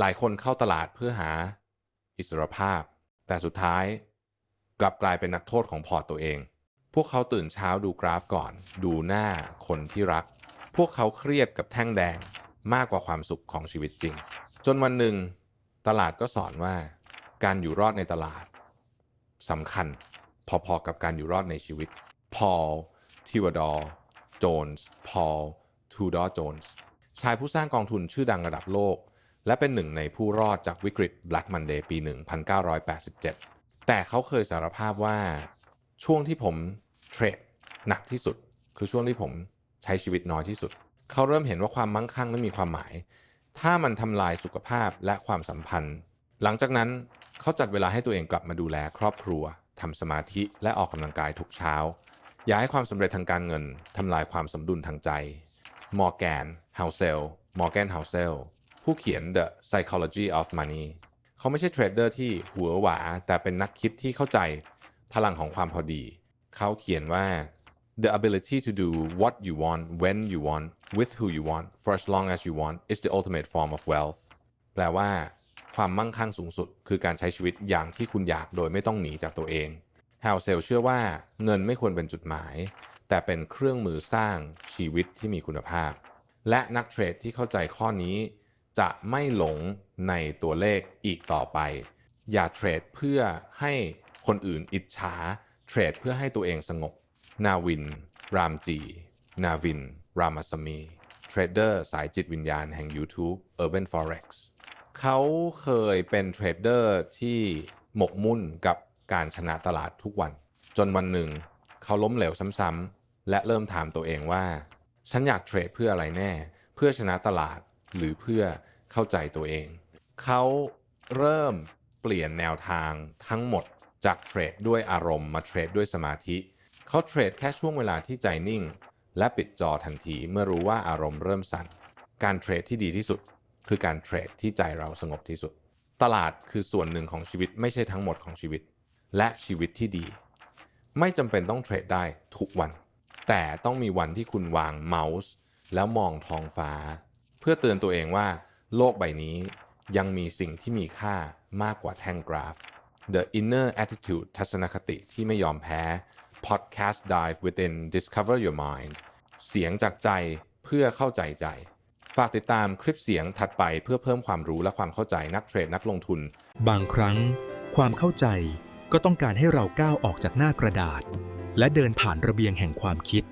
หลายคนเข้าตลาดเพื่อหาอิสรภาพ แต่สุดท้ายกลับกลายเป็นนักโทษของพอร์ตตัวเอง พวกเขาตื่นเช้าดูกราฟก่อน ดูหน้าคนที่รัก พวกเขาเครียดกับแท่งแดงมากกว่าความสุขของชีวิตจริง จนวันหนึ่ง ตลาดก็สอนว่า การอยู่รอดในตลาดสำคัญพอๆกับการอยู่รอดในชีวิต พอลทิวดอร์โจนส์ พอลทูดอร์โจนส์ ชายผู้สร้างกองทุนชื่อดังระดับโลก และเป็นหนึ่งในผู้รอดจากวิกฤต Black Monday ปี 1987 แต่เขาเคยสารภาพว่าช่วงที่ผมเทรดหนักที่สุด คือช่วงที่ผมใช้ชีวิตน้อยที่สุด เขาเริ่มเห็นว่าความมั่งคั่งไม่มีความหมาย ถ้ามันทำลายสุขภาพและความสัมพันธ์ หลังจากนั้นเขาจัดเวลาให้ตัวเองกลับมาดูแลครอบครัวทำสมาธิและออกกำลังกายทุกเช้า อย่าให้ความสำเร็จทางการเงินทำลายความสมดุลทางใจมอร์แกนเฮาเซลมอร์แกนเฮาเซล ผู้เขียน The Psychology of Money เขาไม่ใช่เทรดเดอร์ที่หัวหวา แต่เป็นนักคิดที่เข้าใจพลังของความพอดี เขาเขียนว่า the ability to do what you want when you want with who you want for as long as you want is the ultimate form of wealth แปลว่า ความมั่งคั่งสูงสุด คือการใช้ชีวิตอย่างที่คุณอยากโดยไม่ต้องหนีจากตัวเองฮาวเซลเชื่อว่าเงินไม่ควรเป็นจุดหมาย แต่เป็นเครื่องมือสร้างชีวิตที่มีคุณภาพ และนักเทรดที่เข้าใจข้อนี้ จะไม่หลงในตัวเลขอีกต่อไป อย่าเทรดเพื่อให้คนอื่นอิจฉาเทรดเพื่อให้ตัวเองสงบ นาวิน รามจี นาวิน รามาสมี เทรดเดอร์สายจิตวิญญาณแห่ง YouTube Urban Forex เขาเคยเป็นเทรดเดอร์ที่หมกมุ่นกับการชนะตลาดทุกวัน จนวันหนึ่ง เขาล้มเหลวซ้ำๆและเริ่มถามตัวเองว่า ฉันอยากเทรดเพื่ออะไรแน่ เพื่อชนะตลาด หรือเพื่อเข้าใจตัวเอง เขาเริ่มเปลี่ยนแนวทางทั้งหมดจากเทรดด้วยอารมณ์มาเทรดด้วยสมาธิเขาเทรดแค่ช่วงเวลาที่ใจนิ่ง และปิดจอทันทีเมื่อรู้ว่าอารมณ์เริ่มสั่น การเทรดที่ดีที่สุด คือการเทรดที่ใจเราสงบที่สุด ตลาดคือส่วนหนึ่งของชีวิตไม่ใช่ทั้งหมดของชีวิต และชีวิตที่ดี ไม่จำเป็นต้องเทรดได้ทุกวัน แต่ต้องมีวันที่คุณวางเมาส์ แล้วมองท้องฟ้า เพื่อเตือนตัวเองว่า โลกใบนี้ยังมีสิ่งที่มีค่ามากกว่าแท่งกราฟ The Inner Attitude ทัศนคติที่ไม่ยอมแพ้ Podcast Dive Within Discover Your Mind เสียงจากใจเพื่อเข้าใจใจ ฝากติดตามคลิปเสียงถัดไปเพื่อเพิ่มความรู้และความเข้าใจนักเทรดนักลงทุน บางครั้ง ความเข้าใจก็ต้องการให้เราก้าวออกจากหน้ากระดาษ และเดินผ่านระเบียงแห่งความคิด